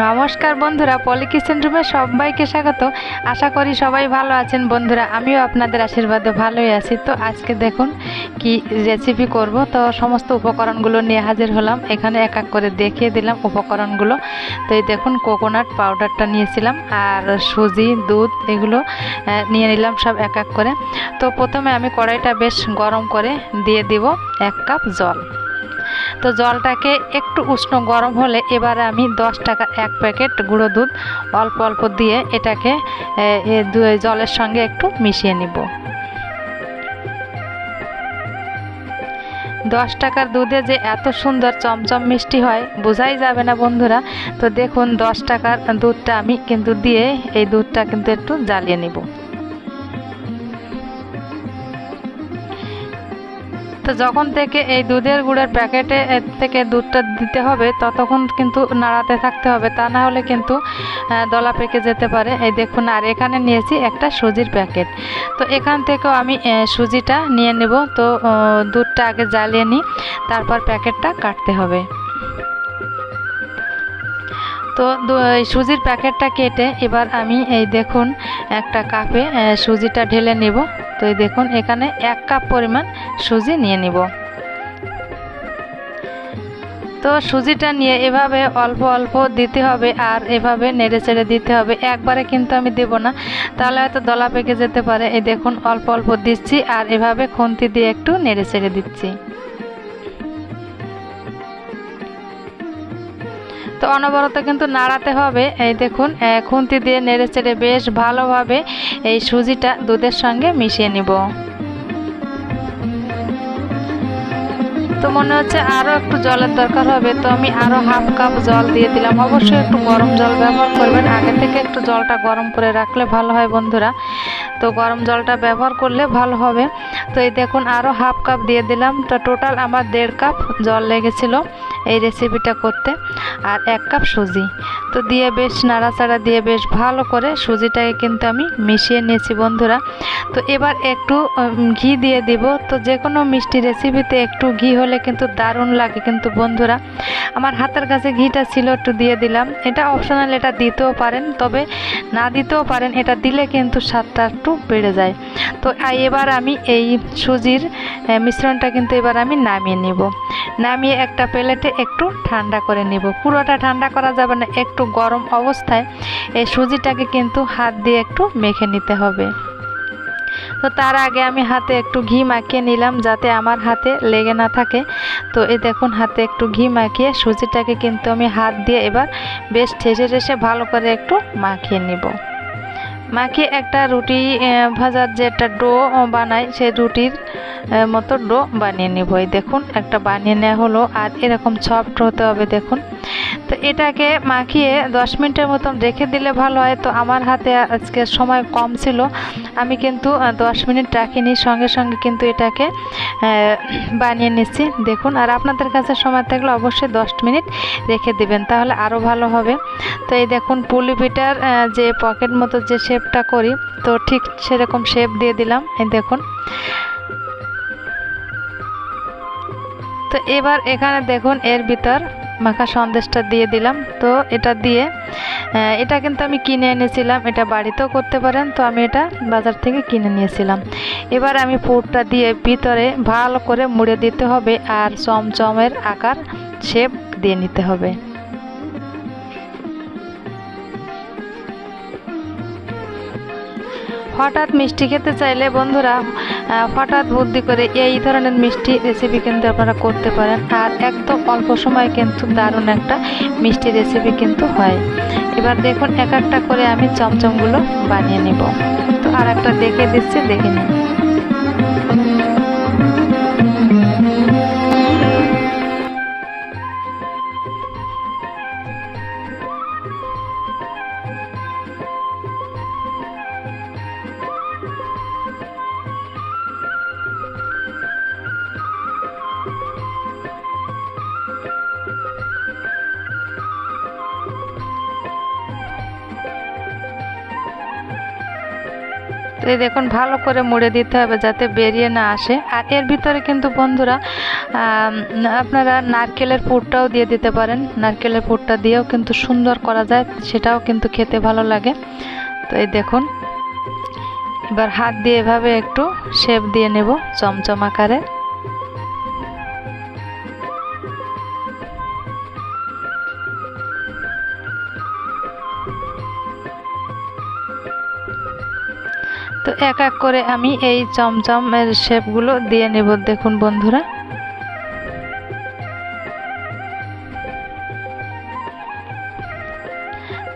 নমস্কার বন্ধুরা, পলি কিচেন রুমে সবাইকে স্বাগত। আশা করি সবাই ভালো আছেন। বন্ধুরা, আমিও আপনাদের আশীর্বাদে ভালোই আছি। তো আজকে দেখুন কি রেসিপি করব। তো সমস্ত উপকরণগুলো নিয়ে হাজির হলাম। এখানে এক এক করে দেখিয়ে দিলাম উপকরণগুলো। তো এই দেখুন কোকোনাট পাউডারটা নিয়েছিলাম আর সুজি, দুধ, এগুলো নিয়ে নিলাম সব এক এক করে। তো প্রথমে আমি কড়াইটা বেশ গরম করে দিয়ে দিব এক কাপ জল। তো জলটাকে একটু উষ্ণ গরম হলে এবারে আমি দশ টাকার এক প্যাকেট গুঁড়ো দুধ অল্প অল্প দিয়ে এটাকে জলের সঙ্গে একটু মিশিয়ে নিব। দশ টাকার দুধে যে এত সুন্দর চমচম মিষ্টি হয়, বোঝাই যাবে না বন্ধুরা। তো দেখুন, দশ টাকার দুধটা আমি কিন্তু দিয়ে এই দুধটা কিন্তু একটু জ্বালিয়ে নিব। তো যখন থেকে এই দুধের গুঁড়ের প্যাকেটে থেকে দুধটা দিতে হবে, ততক্ষণ কিন্তু নাড়াতে থাকতে হবে। তা না হলে কিন্তু দলা পেকে যেতে পারে। এই দেখুন, আর এখানে নিয়েছি একটা সুজির প্যাকেট। তো এখান থেকেও আমি সুজিটা নিয়ে নেব। তো দুধটা আগে জ্বালিয়ে নিই, তারপর প্যাকেটটা কাটতে হবে। তো সুজির প্যাকেটটা কেটে এবার আমি এই দেখুন একটা কাপে সুজিটা ঢেলে নেব। তো এই দেখুন, এখানে এক কাপ পরিমাণ সুজি নিয়ে নিব। তো সুজিটা নিয়ে এভাবে অল্প অল্প দিতে হবে আর এভাবে নেড়ে চেড়ে দিতে হবে। একবারে কিন্তু আমি দেব না, তাহলে হয়তো দলা পেকে যেতে পারে। এই দেখুন, অল্প অল্প দিচ্ছি আর এভাবে খুন্তি দিয়ে একটু নেড়ে চেড়ে দিচ্ছি। তো অনবরত কিন্তু নাড়াতে হবে। এই দেখুন খুন্তি দিয়ে নেড়ে চেড়ে বেশ ভালোভাবে এই সুজিটা দুধের সঙ্গে মিশিয়ে নিব। তো মনে হচ্ছে আরও একটু জলের দরকার হবে। তো আমি আরও হাফ কাপ জল দিয়ে দিলাম। অবশ্যই একটু গরম জল ব্যবহার করবেন। আগে থেকে একটু জলটা গরম করে রাখলে ভালো হয় বন্ধুরা। তো গরম জলটা ব্যবহার করলে ভালো হবে। তো এই দেখুন আরও হাফ কাপ দিয়ে দিলাম। তো টোটাল আমার দেড় কাপ জল লেগেছিল এই রেসিপিটা করতে। আর এক কাপ সুজি। তো দিয়ে বেশ নাড়াচাড়া দিয়ে বেশ ভালো করে সুজিটাকে কিন্তু আমি মিশিয়ে নিয়েছি বন্ধুরা। তো এবার একটু ঘি দিয়ে দিব। তো যে কোনো মিষ্টি রেসিপিতে একটু ঘি হলে কিন্তু দারুণ লাগে কিন্তু বন্ধুরা। আমার হাতের কাছে ঘিটা ছিল, একটু দিয়ে দিলাম। এটা অপশনাল এটা দিতেও পারেন, তবে না দিতেও পারেন, এটা দিলে কিন্তু স্বাদটা একটু বেড়ে যায়। তো এবার আমি এই সুজির মিশ্রণটা কিন্তু এবার আমি নামিয়ে নিব। নামিয়ে একটা প্লেটে একটু ঠান্ডা করে নিব। পুরোটা ঠান্ডা করা যাবে না, একটু গরম অবস্থায় এই সুজিটাকে কিন্তু হাত দিয়ে একটু মেখে নিতে হবে। তো তার আগে আমি হাতে একটু ঘি মাখিয়ে নিলাম যাতে আমার হাতে লেগে না থাকে। তো এই দেখুন, হাতে একটু ঘি মাখিয়ে সুজিটাকে কিন্তু আমি হাত দিয়ে এবার বেশ ঠেসে ঠেসে ভালো করে একটু মাখিয়ে নিব। মাখিয়ে একটা রুটি ভাজার যে একটা ডো বানাই, সেই রুটির মতো ডো বানিয়ে নিব। এই দেখুন, একটা বানিয়ে নেওয়া হলো। আর এরকম সফট হতে হবে, দেখুন। তো এটাকে মাখিয়ে দশ মিনিটের মতন রেখে দিলে ভালো হয়। তো আমার হাতে আজকে সময় কম ছিল। আমি কিন্তু দশ মিনিট রাখিনি। সঙ্গে সঙ্গে কিন্তু এটাকে বানিয়ে নিচ্ছি। দেখুন, আর আপনাদের কাছে সময় থাকলে অবশ্যই দশ মিনিট রেখে দিবেন, তাহলে আরও ভালো হবে। তো এই দেখুন, পুলি পিঠার যে পকেট মতো যে শেপটা করি, তো ঠিক সেরকম শেপ দিয়ে দিলাম। এই দেখুন। তো এবার এখানে দেখুন, এর ভিতর মাখা সন্দেশটা দিয়ে দিলাম। তো এটা দিয়ে এটা কিন্তু আমি কিনে এনেছিলাম। এটা বাড়িতেও করতে পারেন। তো আমি এটা বাজার থেকে কিনে নিয়েছিলাম। এবার আমি পুরটা দিয়ে ভিতরে ভালো করে মুড়ে দিতে হবে আর চমচমের আকার শেপ দিয়ে নিতে হবে। হঠাৎ মিষ্টি খেতে চাইলে বন্ধুরা হঠাৎ বুদ্ধি করে এই ধরনের মিষ্টি রেসিপি কিন্তু আপনারা করতে পারেন। আর একদম অল্প সময় কিন্তু দারুণ একটা মিষ্টি রেসিপি কিন্তু হয়। এবার দেখুন, এক একটা করে আমি চমচমগুলো বানিয়ে নেব। তো আর একটা দেখে দিচ্ছি, দেখে নিন। তো এই দেখুন, ভালো করে মুড়ে দিতে হবে যাতে বেরিয়ে না আসে। আর এর ভিতরে কিন্তু বন্ধুরা আপনারা নারকেলের পুরটাও দিয়ে দিতে পারেন। নারকেলের পুরটা দিয়েও কিন্তু সুন্দর করা যায়, সেটাও কিন্তু খেতে ভালো লাগে। তো এই দেখুন, এবার হাত দিয়ে এভাবে একটু শেপ দিয়ে নেব, চমচম আকারে। তো এক এক করে আমি এই চমচমের শেপগুলো দিয়ে নেব। দেখুন বন্ধুরা।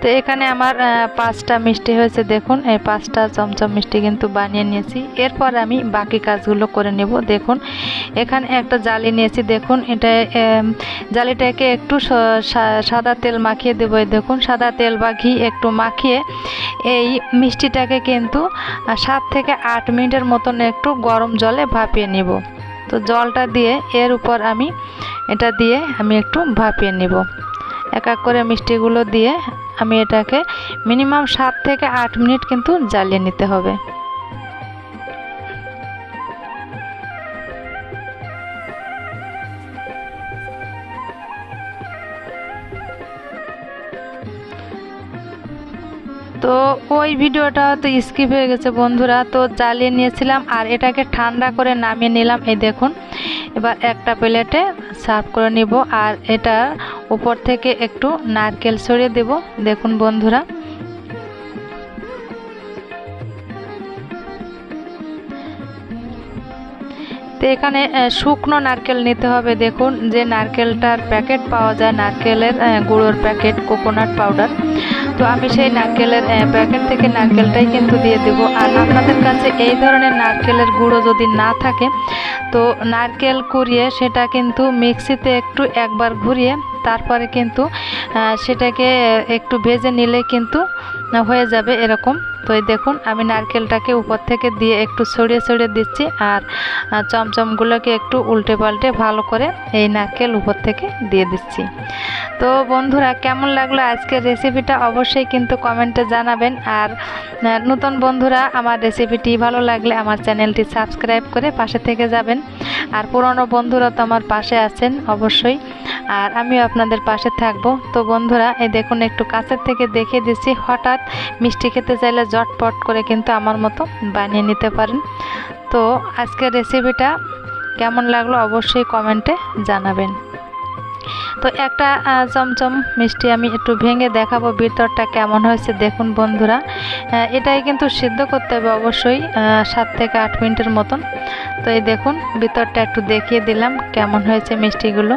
তো এখানে আমার পাঁচটা মিষ্টি হয়েছে, দেখুন। এই পাঁচটা চমচম মিষ্টি কিন্তু বানিয়ে নিয়েছি। এরপর আমি বাকি কাজগুলো করে নেব, দেখুন। এখানে একটা জালি নিয়েছি, দেখুন। এটা জালিটাকে একটু সাদা তেল মাখিয়ে দেবো দেখুন। সাদা তেল বা ঘি একটু মাখিয়ে এই মিষ্টিটাকে কিন্তু সাত থেকে আট মিনিটের মতন একটু গরম জলে ভাপিয়ে নিব। তো জলটা দিয়ে এর উপর আমি, এটা দিয়ে আমি একটু ভাপিয়ে নিব। এক এক করে মিষ্টিগুলো দিয়ে আমি এটাকে মিনিমাম সাত থেকে আট মিনিট কিন্তু জ্বালিয়ে নিতে হবে। তো ওই ভিডিওটা তো স্কিপ হয়ে গেছে বন্ধুরা, তো জ্বালিয়ে নিয়েছিলাম আর এটাকে ঠান্ডা করে নামিয়ে নিলাম। এই দেখুন, এবার একটা প্লেটে সার্ভ করে নিব আর এটা উপর থেকে একটু নারকেল ছড়িয়ে দেব। দেখুন বন্ধুরা। তো এখানে শুকনো নারকেল নিতে হবে। দেখুন যে নারকেলটার প্যাকেট পাওয়া যায়, নারকেলের গুঁড়োর প্যাকেট, কোকোনাট পাউডার। তো আমি সেই নারকেলের প্যাকেট থেকে নারকেলটাই কিন্তু দিয়ে দেবো। আর আপনাদের কাছে এই ধরনের নারকেলের গুঁড়ো যদি না থাকে, তো নারকেল কুড়িয়ে সেটা কিন্তু মিক্সিতে একটু একবার ঘুরিয়ে তারপরে কিন্তু সেটাকে একটু ভেজে নিলে কিন্তু হয়ে যাবে এরকম। তো এই দেখুন, আমি নারকেলটাকে উপর থেকে দিয়ে একটু ছড়িয়ে ছড়িয়ে দিচ্ছি আর চমচমগুলোকে একটু উল্টে পাল্টে ভালো করে এই নারকেল উপর থেকে দিয়ে দিচ্ছি। তো বন্ধুরা, কেমন লাগল আজকের রেসিপিটা? অবশ্যই কিন্তু কমেন্টে জানাবেন। আর নতুন বন্ধুরা, আমার রেসিপিটি ভালো লাগলে আমার চ্যানেলটি সাবস্ক্রাইব করে পাশে থেকে যাবেন। আর পুরনো বন্ধুরা তো আমার পাশে আছেন অবশ্যই। আর আমিও আপনাদের পাশে থাকব। তো বন্ধুরা, এই দেখুন, একটু কাছের থেকে দেখে দিচ্ছি। হঠাৎ মিষ্টি খেতে চাইলে জটপট করে কিন্তু আমার মতো বানিয়ে নিতে পারেন। তো আজকের রেসিপিটা কেমন লাগল অবশ্যই কমেন্টে জানাবেন। তো একটা চমচম মিষ্টি আমি একটু ভেঙে দেখাবো ভিতরটা কেমন হয়েছে। দেখুন বন্ধুরা এটাই কিন্তু সিদ্ধ করতে হবে অবশ্যই সাত থেকে আট মিনিটের মতন। তো এই দেখুন, ভিতরটা একটু দেখিয়ে দিলাম কেমন হয়েছে মিষ্টিগুলো।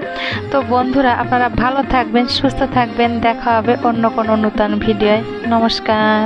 তো বন্ধুরা, আপনারা ভালো থাকবেন, সুস্থ থাকবেন। দেখা হবে অন্য কোনো নতুন ভিডিওয়। নমস্কার।